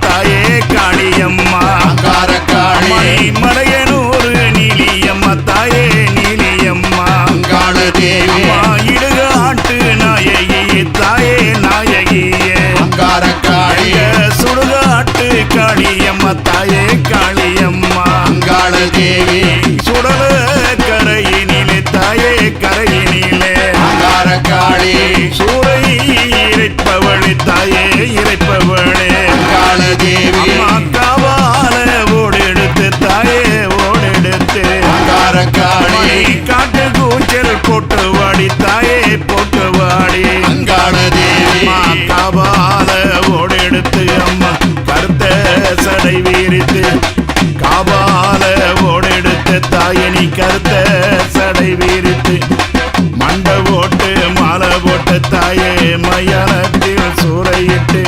தாயே காளியம்மா. மலையனூர் நீலியம்மா தாயே நீலியம்மா. அம்மா இடுகாட்டு நாயகி தாயே நாயகியே. சுடுகாட்டு காளியம்மா தாயே காளியம்மா. அங்காள தேவி சடை வீரித்து காபால ஓடெடுத்து தாயணி கருத்த சடை வீரித்து மண்ட போட்டு மாலை போட்டு தாயே மயானத்தில் சூறையிட்டு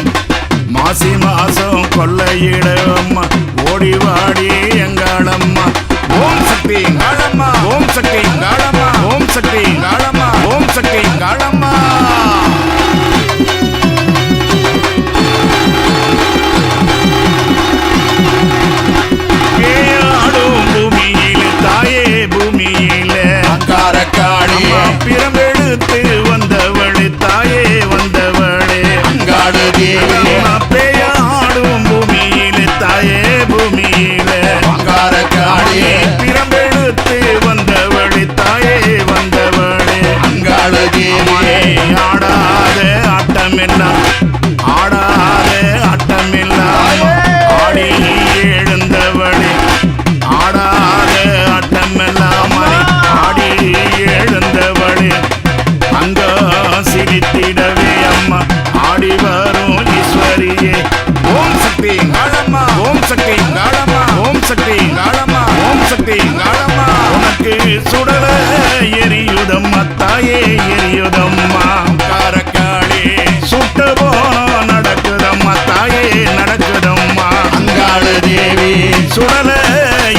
மாசி மாசம் கொள்ளையிட அம்மா ஓடி வாடி எங்காளம்மா. ஓம் சக்தி காளம்மா. ஓம் சக்தி காளம்மா. ஓம் சக்தி காளம்மா ஆட்டமெல்லாம் ஆடாத ஆட்டமெல்லாம் ஆடி எழுந்தவளே. ஆடாத ஆட்டமெல்லாம் ஆடி எழுந்தவளே. அங்க சிரித்திடவே அம்மா. ஆடி வரும் ஈஸ்வரியே. ஓம் சக்தி காளம்மா ஓம் சக்தி காளம்மா ஓம் சக்தி காளம்மா ஓம் சக்தி காளம்மா உனக்கு சுடல எரியுதம்மா தாயே எரியுதம்மா. சுடல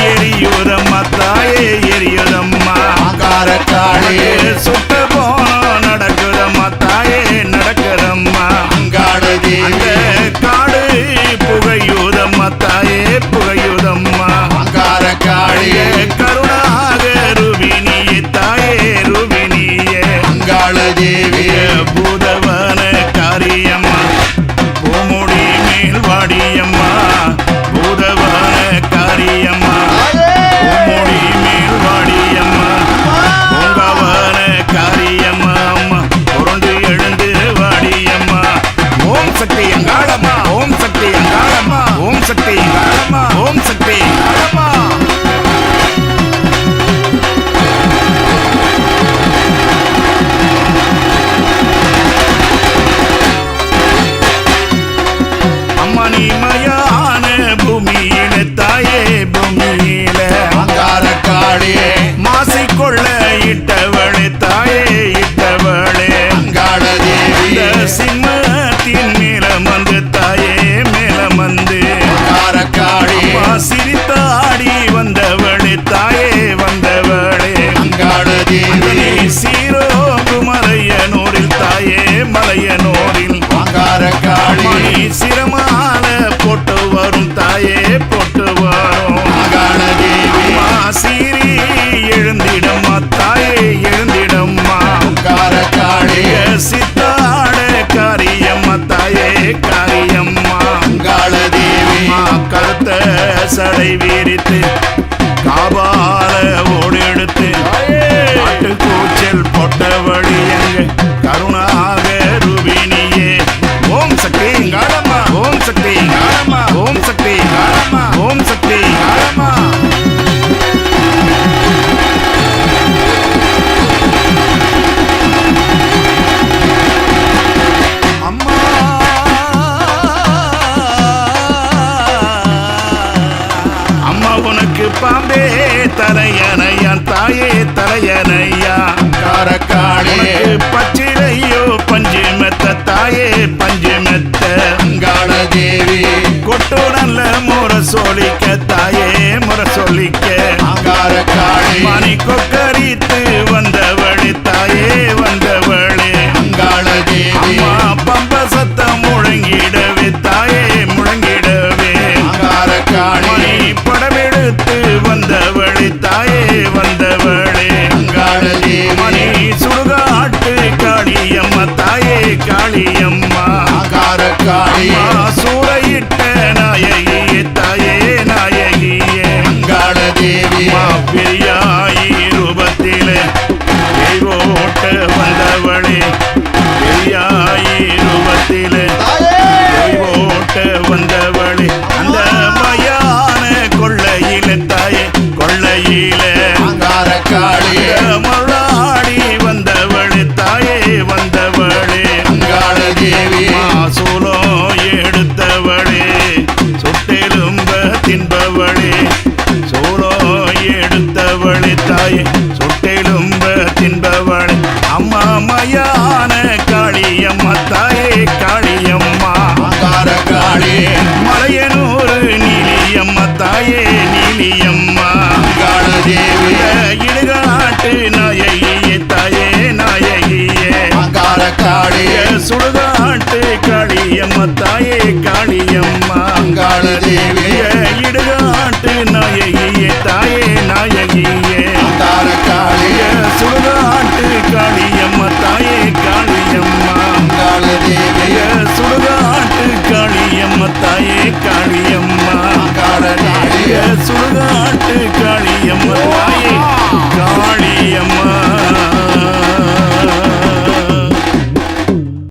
எரியுதம்மா தாயே எரியுதம்மா. அங்கார காளி சுட்ட போனோம் நடக்குதம்மா தாயே நடக்குதம்மா. அங்காள அந்த காடு புகையுதம்மா தாயே புகையுதம்மா. சக்தி அங்காளம்மா ஓம் சக்தி அங்காளம்மா ஓம் சக்தி அங்காளம்மா ஓம் சக்தி அங்காளம்மா அம்மணி மயான பூமியில தாயே பூமியில. அங்கார காளி மாசி கொள்ள காரியம்மா அங்காள தேவி கருத்த சடை வீரித்த தாயே தலையனையா காரக்காளே பச்சிலையோ பஞ்சு மெத்த தாயே பஞ்சு மெத்த காளி சூறையிட்ட நாயகியே தாயே நாயகியே அங்காள தேவி அம்மா பெரியாயி ரூபத்திலே. தெய்வோட்ட வந்தவளே தாயே சுட்டெலும்ப தின்பவளே. அம்மா மயான காளியம்மா தாயே காளியம்மா. அங்கார காளி மலையனூர் நீலியம்மா தாயே நீலியம்மா. அங்காள தேவி இடுகாட்டு நாயகியே தாயே நாயகியே. அங்கார காளி சுடுகாட்டு காளியம்மா தாயே காளியம்மா. அங்காள தேவி இடுகாட்டு நாயகியே தாயே நாயகியே. காளியம்மா தாயே காளியம்மா. காலதேவிய சுடுகாட்டு காளியம்மா தாயே காளியம்மா. காலதேவிய சுடுகாட்டு காளியம்மா தாயே காளியம்மா.